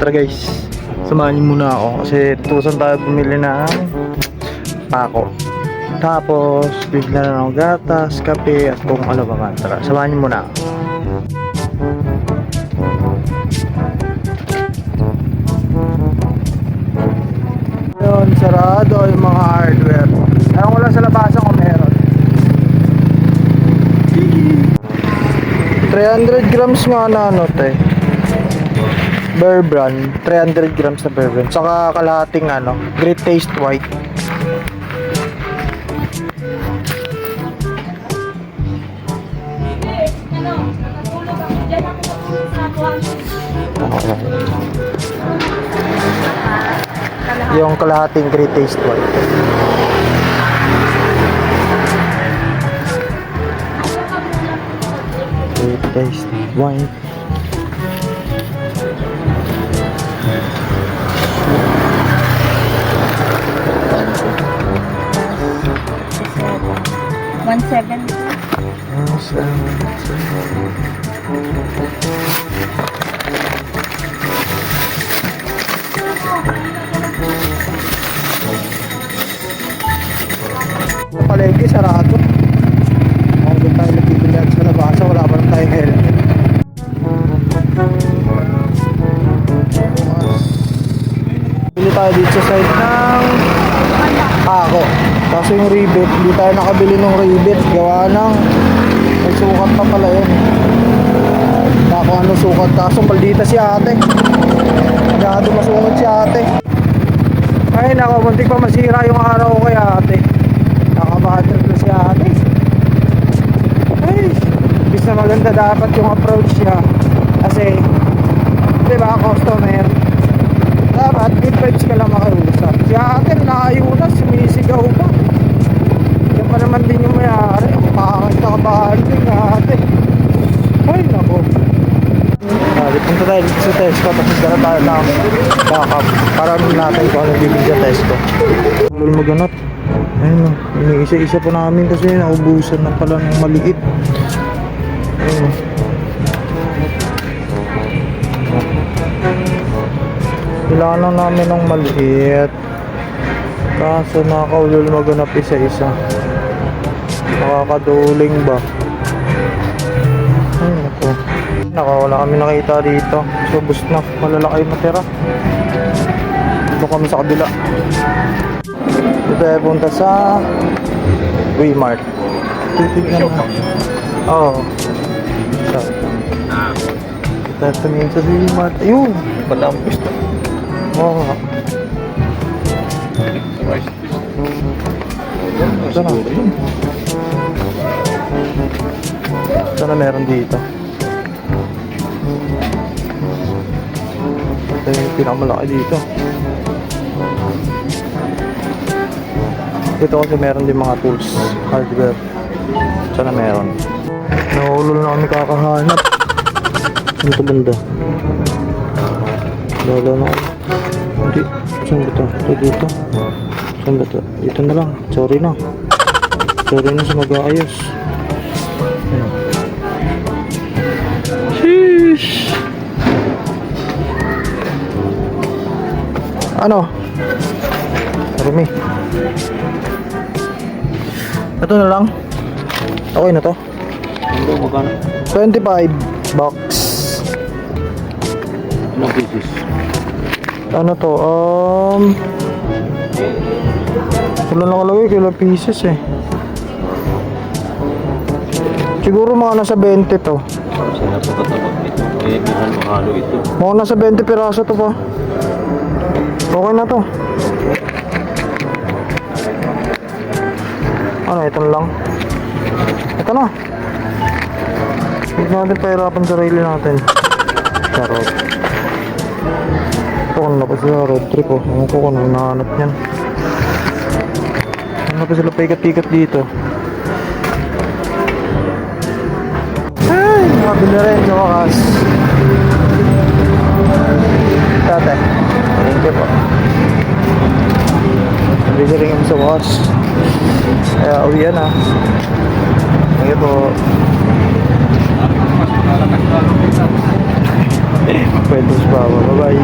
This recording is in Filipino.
Tara guys, samahan niyo muna ako kasi tusan tayo bumili ng pako. Tapos, bigla na ng gatas, kape, at kung ano pa man. Tara, samahan niyo muna ako. Sarado yung mga hardware. Ewan ko lang sa labasan kung meron. 300 grams nga na ano te. Bear Brand, 300 grams na Bear Brand. Saka kalahating ano, Great Taste White. Yung kalahating Great Taste White. Great Taste White. One seven. Palengke, tayo dito sa side ng ako. Kaso yung rivet, hindi tayo nakabili ng rivet. Gawa ng may sukat pa pala yun. Ako ano sukat. Kaso maldita si ate. Masyado masukat si ate. Ay nako, muntik pa masira yung araw ko kay ate. Nakabahan na si ate. Ay, bis na maganda dapat yung approach niya. Kasi, di ba, customer, dapat good vibes Si ate, nakayunas, sumisigaw pa. Yan pa naman din yung mayari. Pakakita ka ba din ate. Ay, nako. Sabi, punta tayo dito sa Tesco tapos dala tayo ng backup para natin kung ano bibig sa Tesco. Lalo maganap. Ayun o, iniisa-isa pa namin kasi naubusan na pala ng maliit. Ayun o. Kailangan lang namin ng maliit. Kaso nakakaulol maganap isa-isa. Nakakaduling ba? Ay, naku. Wala kami nakita dito. So, bus na. Malalaki yung matira. Doon kami sa kabila. Dito tayo punta sa Waymart. Titignan na. Oo. Oh. So, dito tayo tumingin sa Waymart. Ayun! Malampis na. Oo nga. Ito na. Ito na meron dito. Ito yung pinakamalaki dito. Dito kasi meron din mga tools, hardware. Sana meron. Nahulol na kami kakahanap. Dito banda. Lalo na ako. Hindi. Saan ba ito? Ito dito. Ba ito? Dito na lang. Sorry na. Sorry na sa mag-aayos. Sheesh. Ano? Rumi. Ito na lang. Okay na to. Ano magkano? 25 box. Ilang pieces? Ano to? Um... Wala nakalagay kailang pieces eh. Siguro mga nasa 20 to. Sana pa tatabag nito. Eh, di man mahalo ito. Mga nasa 20 piraso to pa. Okay na to. Ano, ito lang. Ito na. Hindi natin pahirapan sarili natin. Charot. Pa siya road trip oh. Ewan ko kung ano hinahanap niyan. Ano pa sila paikat-ikat dito. Ay, nakabili rin sa wakas. Tate, thank you po. Nabili rin kami sa wakas. Kaya uwian na. Thank you po. Pwede sa baba. Bye-bye.